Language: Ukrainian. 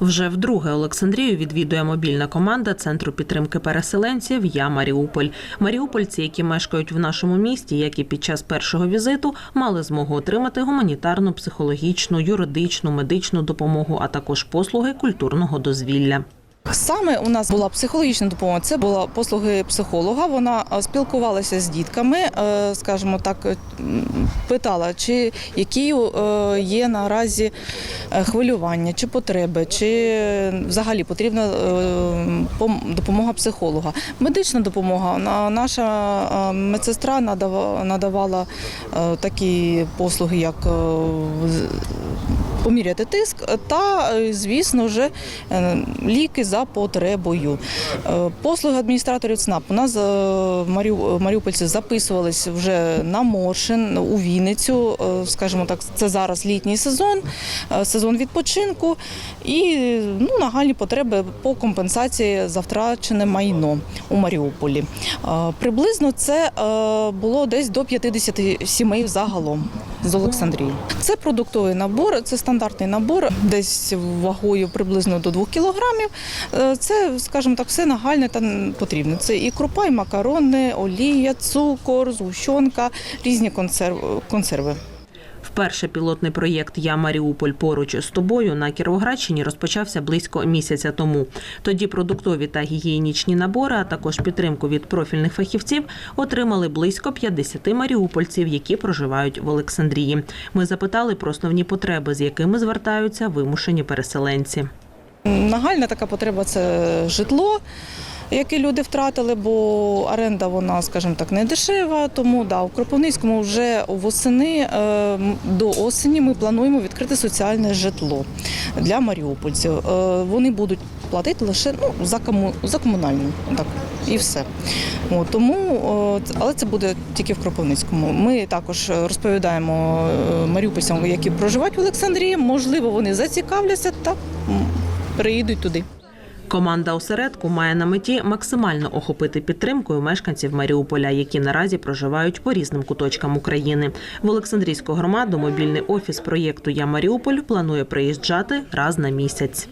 Вже вдруге Олександрію відвідує мобільна команда Центру підтримки переселенців Я Маріуполь. Маріупольці, які мешкають в нашому місті, як і під час першого візиту, мали змогу отримати гуманітарну, психологічну, юридичну, медичну допомогу, а також послуги культурного дозвілля. Саме у нас була психологічна допомога. Це була послуги психолога. Вона е, спілкувалася з дітками, е, скажімо так, е, питала, чи які є наразі хвилювання, чи потреби, чи взагалі потрібна допомога психолога. Медична допомога. Наша медсестра надава- надавала такі послуги, як поміряти тиск та, е, звісно ж, е, ліки за потребою. Е, Послуги адміністраторів ЦНАП. У нас е, маріу- маріупольці записувались вже на Моршин, у Вінницю. Е, Скажімо так, це зараз літній сезон, е, сезон відпочинку і ну, нагальні потреби по компенсації за втрачене майно у Маріуполі. Е, Приблизно це е, було десь до 50 сімей загалом з Олександрії. Це продуктовий набор, це стандартний набор, десь вагою приблизно до 2 кілограмів. Е, Це, скажімо так, все нагальне та потрібне. Це і крупа, і макарони, олія, цукор, згущенка, різні консерв- консерви. Вперше пілотний проєкт Я Маріуполь поруч з тобою на Кіровоградщині розпочався близько місяця тому. Тоді продуктові та гігієнічні набори, а також підтримку від профільних фахівців отримали близько 50 маріупольців, які проживають в Олександрії. Ми запитали про основні потреби, з якими звертаються вимушені переселенці. Нагальна така потреба це житло. Яке люди втратили, бо оренда вона, скажімо так, не дешева. Тому да, у Кропивницькому вже восени е, до осені ми плануємо відкрити соціальне житло для маріупольців. Е, Вони будуть платити лише ну, за, кому, за комунальну, так і все. От, тому, е, але це буде тільки в Кропивницькому. Ми також розповідаємо маріупольцям, які проживають в Олександрії. Можливо, вони зацікавляться та приїдуть туди. Команда осередку має на меті максимально охопити підтримкою мешканців Маріуполя, які наразі проживають по різним куточкам України. В Олександрійську громаду мобільний офіс проєкту Я Маріуполь планує приїжджати раз на місяць.